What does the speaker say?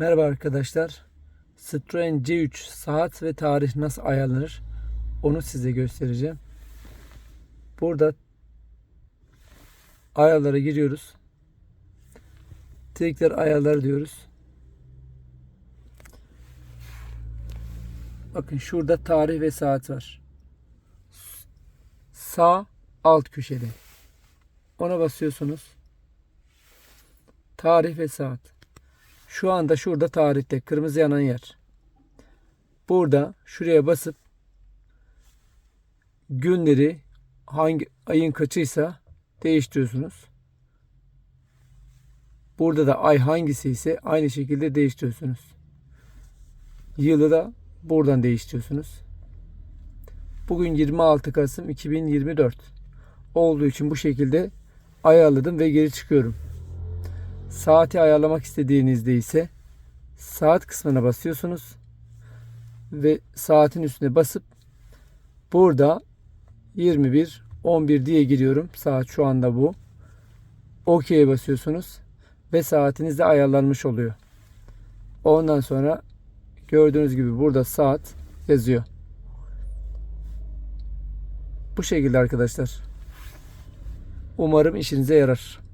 Merhaba arkadaşlar. Citroen C3 saat ve tarih nasıl ayarlanır? Onu size göstereceğim. Burada ayarlara giriyoruz. Tekrar ayarlar diyoruz. Bakın şurada tarih ve saat var. Sağ alt köşede. Ona basıyorsunuz. Tarih ve saat. Şu anda şurada tarihte kırmızı yanan yer. Burada şuraya basıp günleri hangi ayın kaçıysa değiştiriyorsunuz. Burada da ay hangisi ise aynı şekilde değiştiriyorsunuz. Yılı da buradan değiştiriyorsunuz. Bugün 26 Kasım 2024 olduğu için bu şekilde ayarladım ve geri çıkıyorum. Saati ayarlamak istediğinizde ise saat kısmına basıyorsunuz ve saatin üstüne basıp burada 21 11 diye giriyorum. Saat şu anda bu. OK'ye basıyorsunuz ve saatiniz de ayarlanmış oluyor. Ondan sonra gördüğünüz gibi burada saat yazıyor. Bu şekilde arkadaşlar. Umarım işinize yarar.